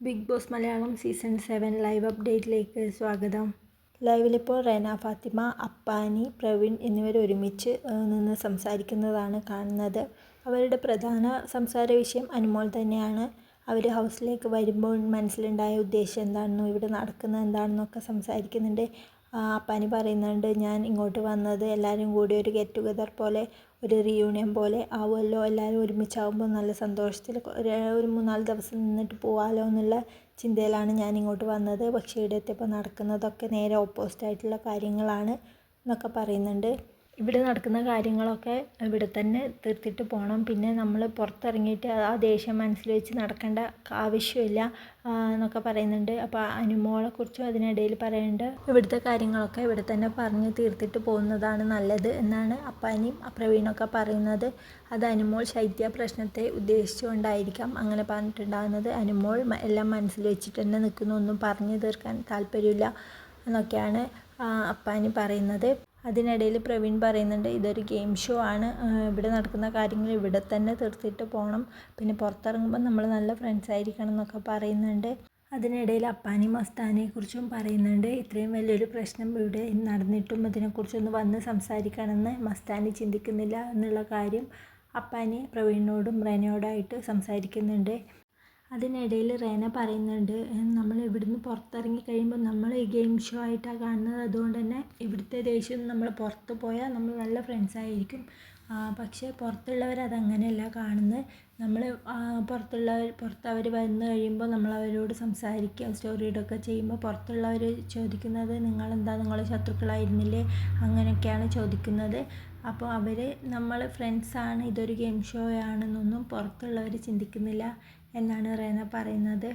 Big boss Malayalam season seven live അപ്ഡേറ്റിലേക്ക് സ്വാഗതം. ലൈവിലിപ്പോൾ റെന ഫാത്തിമ അപ്പാനി പ്രവീൺ എന്നിവർ ഒരുമിച്ച് നിന്ന് സംസാരിക്കുന്നതാണ് കാണുന്നത്. അവരുടെ പ്രധാന സംസാര വിഷയം അനുമോൾ തന്നെയാണ്. അവർ ഹൗസിലേക്ക് വരുമ്പോൾ മനസ്സിലുണ്ടായ ഉദ്ദേശം എന്താണെന്നും ഇവിടെ നടക്കുന്നത് എന്താണെന്നൊക്കെ സംസാരിക്കുന്നുണ്ട്. അപ്പാനി പറയുന്നുണ്ട് ഞാൻ ഇങ്ങോട്ട് വന്നത് എല്ലാവരും കൂടി ഒരു ഗെറ്റ് ടുഗദർ പോലെ ഒരു റീയൂണിയൻ പോലെ ആവുമല്ലോ. എല്ലാവരും ഒരുമിച്ചാവുമ്പോൾ നല്ല സന്തോഷത്തിൽ ഒരു ഒരു മൂന്നാൽ ദിവസം നിന്നിട്ട് പോവാമല്ലോ എന്നുള്ള ചിന്തയിലാണ് ഞാൻ ഇങ്ങോട്ട് വന്നത്. പക്ഷേ ഇവിടെ എത്തിയപ്പോൾ നടക്കുന്നതൊക്കെ നേരെ ഓപ്പോസിറ്റ് ആയിട്ടുള്ള കാര്യങ്ങളാണ് എന്നൊക്കെ പറയുന്നുണ്ട്. ഇവിടെ നടക്കുന്ന കാര്യങ്ങളൊക്കെ ഇവിടെ തന്നെ തീർത്തിട്ട് പോകണം പിന്നെ നമ്മൾ പുറത്തിറങ്ങിയിട്ട് ആ ദേഷ്യം മനസ്സിൽ വെച്ച് നടക്കേണ്ട ആവശ്യമില്ല എന്നൊക്കെ പറയുന്നുണ്ട്. അപ്പോൾ അനുമോളെക്കുറിച്ചും അതിനിടയിൽ പറയുന്നുണ്ട് ഇവിടുത്തെ കാര്യങ്ങളൊക്കെ ഇവിടെ തന്നെ പറഞ്ഞ് തീർത്തിട്ട് പോകുന്നതാണ് നല്ലത് എന്നാണ് അപ്പാനിയും അപ്രവീണൊക്കെ പറയുന്നത്. അത് അനുമോൾ ശൈത്യ പ്രശ്നത്തെ ഉദ്ദേശിച്ചുകൊണ്ടായിരിക്കാം അങ്ങനെ പറഞ്ഞിട്ടുണ്ടാകുന്നത്. അനുമോൾ എല്ലാം മനസ്സിൽ വെച്ചിട്ട് തന്നെ നിൽക്കുന്നു. ഒന്നും പറഞ്ഞു തീർക്കാൻ താല്പര്യമില്ല എന്നൊക്കെയാണ് അപ്പാനി പറയുന്നത്. അതിനിടയിൽ പ്രവീൺ പറയുന്നുണ്ട് ഇതൊരു ഗെയിം ഷോ ആണ്. ഇവിടെ നടക്കുന്ന കാര്യങ്ങൾ ഇവിടെ തന്നെ തീർത്തിട്ട് പോകണം പിന്നെ പുറത്തിറങ്ങുമ്പോൾ നമ്മൾ നല്ല ഫ്രണ്ട്സ് ആയിരിക്കണം എന്നൊക്കെ പറയുന്നുണ്ട്. അതിനിടയിൽ അപ്പാനി മസ്താനെക്കുറിച്ചും പറയുന്നുണ്ട് ഇത്രയും വലിയൊരു പ്രശ്നം ഇവിടെ നടന്നിട്ടും ഇതിനെക്കുറിച്ചൊന്ന് വന്ന് സംസാരിക്കണമെന്ന് മസ്താനി ചിന്തിക്കുന്നില്ല എന്നുള്ള കാര്യം അപ്പാനി പ്രവീണിനോടും റെനയോടായിട്ട് സംസാരിക്കുന്നുണ്ട്. അതിനിടയിൽ റേന പറയുന്നുണ്ട് നമ്മൾ ഇവിടുന്ന് പുറത്തിറങ്ങി കഴിയുമ്പോൾ നമ്മൾ ഈ ഗെയിം ഷോ ആയിട്ടാണ് കാണുന്നത്. അതുകൊണ്ട് തന്നെ ഇവിടുത്തെ ദേഷ്യം നമ്മൾ പുറത്ത് പോയാൽ നമ്മൾ നല്ല ഫ്രണ്ട്സ് ആയിരിക്കും. പക്ഷേ പുറത്തുള്ളവർ അതങ്ങനെയല്ല കാണുന്നത് നമ്മൾ പുറത്തുള്ളവർ പുറത്ത് അവർ വന്നു കഴിയുമ്പോൾ നമ്മൾ അവരോട് സംസാരിക്കുക സ്റ്റോറി ഇടുകയൊക്കെ ചെയ്യുമ്പോൾ പുറത്തുള്ളവർ ചോദിക്കുന്നത് നിങ്ങളെന്താ? നിങ്ങൾ ശത്രുക്കളായിരുന്നില്ലേ? അങ്ങനെയൊക്കെയാണ് ചോദിക്കുന്നത്. അപ്പോൾ അവർ നമ്മൾ ഫ്രണ്ട്സാണ് ഇതൊരു ഗെയിം ഷോ ആണെന്നൊന്നും പുറത്തുള്ളവർ ചിന്തിക്കുന്നില്ല. എന്നാണ് റേന പറയുന്നത്.